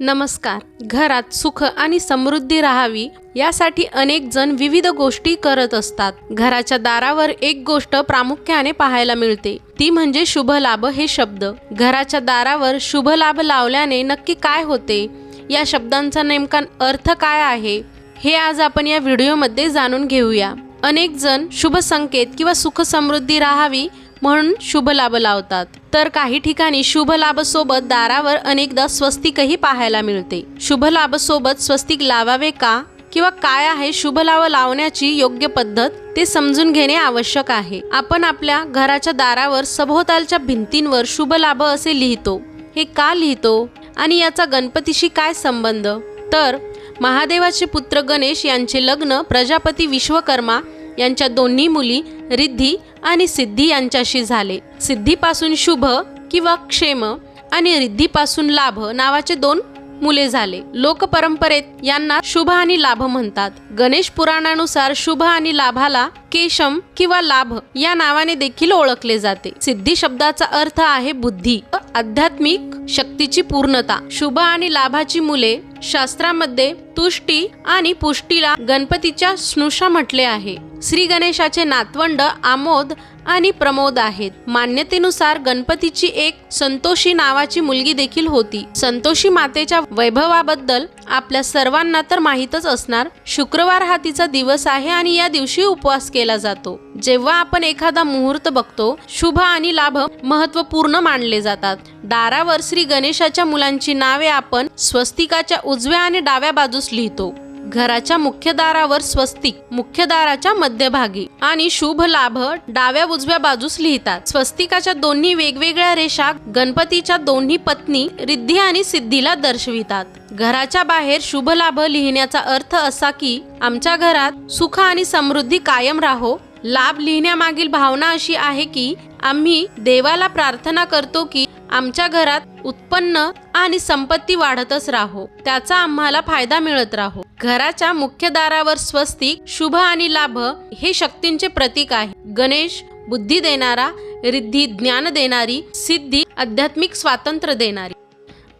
नमस्कार. घरात सुख आणि समृद्धी राहावी यासाठी अनेक जण विविध गोष्टी करत असतात. घराच्या दारावर एक गोष्ट प्रामुख्याने पाहायला मिळते. ती म्हणजे शुभ लाभ हे शब्द. घराच्या दारावर शुभ लाभ लावल्याने नक्की काय होते? या शब्दांचा नेमका अर्थ काय आहे? हे आज आपण या व्हिडिओमध्ये जाणून घेऊया. अनेक जण शुभ संकेत किंवा सुख समृद्धी राहावी म्हणून शुभ लाभ लावतात. तर काही ठिकाणी शुभ लाभ सोबत दारावर अनेकदा स्वस्तिकही पाहायला मिळते. शुभ लाभ सोबत स्वस्तिक लावावे का? किंवा काय आहे शुभ लाभ लावण्याची योग्य पद्धत? ते समजून घेणे आवश्यक आहे. आपण आपल्या घराच्या दारावर सभोवतालच्या भिंतींवर शुभ लाभ असे लिहितो. हे का लिहितो? आणि याचा गणपतीशी काय संबंध? तर महादेवाचे पुत्र गणेश यांचे लग्न प्रजापती विश्वकर्मा यांच्या दोन्ही मुली रिद्धी आणि सिद्धी यांच्याशी झाले. सिद्धीपासून शुभ किंवा क्षेम आणि रिद्धीपासून लाभ नावाचे दोन मुले झाले. लोकपरंपरेत यांना शुभ आणि लाभ म्हणतात. गणेश पुराणानुसार शुभ आणि लाभाला केशम किंवा लाभ या नावाने देखील ओळखले जाते. सिद्धी शब्दाचा अर्थ आहे बुद्धी. आध्यात्मिक शक्तीची पूर्णता शुभ आणि लाभाची मुले शास्त्रामध्ये तुष्टी आणि पुष्टीला गणपतीच्या स्नुषा म्हटले आहे. श्री गणेशाचे नातवंड आमोद आणि प्रमोद आहेत. मान्यतेनुसार गणपतीची एक संतोषी नावाची मुलगी देखील होती. संतोषी मातेच्या वैभवाबद्दल आपल्या सर्वांना तर माहीतच असणार शुक्रवार हा तिचा दिवस आहे आणि या दिवशी उपवास केला जातो. जेव्हा आपण एखादा मुहूर्त बघतो शुभ आणि लाभ महत्त्वपूर्ण मानले जातात. दारावर श्री गणेशाच्या मुलांची नावे आपण स्वस्तिकाच्या उजव्या आणि डाव्या बाजूस लिहितो. घराच्या मुख्य दारावर स्वस्तिक मुख्य दाराच्या मध्यभागी. आणि शुभ लाभ डाव्या उजव्या बाजूस लिहितात. स्वस्तिकाच्या दोन्ही वेगवेगळ्या रेषा गणपतीच्या दोन्ही पत्नी रिद्धी आणि सिद्धीला दर्शवितात. घराच्या बाहेर शुभ लाभ लिहिण्याचा अर्थ असा की आमच्या घरात सुख आणि समृद्धी कायम राहो. लाभ लिहिण्यामागील भावना अशी आहे की आम्ही देवाला प्रार्थना करतो की आमच्या घरात उत्पन्न आणि संपत्ती वाढतच राहो. त्याचा आम्हाला फायदा मिळत राहो. घराच्या मुख्य दारावर स्वस्तिक शुभ आणि लाभ हे शक्तींचे प्रतीक आहे. गणेश बुद्धी देणारा रिद्धी ज्ञान देणारी सिद्धी आध्यात्मिक स्वातंत्र्य देणारी.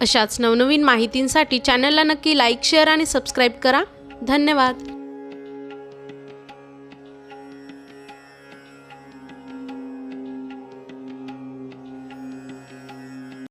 अशाच नवनवीन माहितींसाठी चॅनलला नक्की लाईक शेअर आणि सबस्क्राईब करा. धन्यवाद.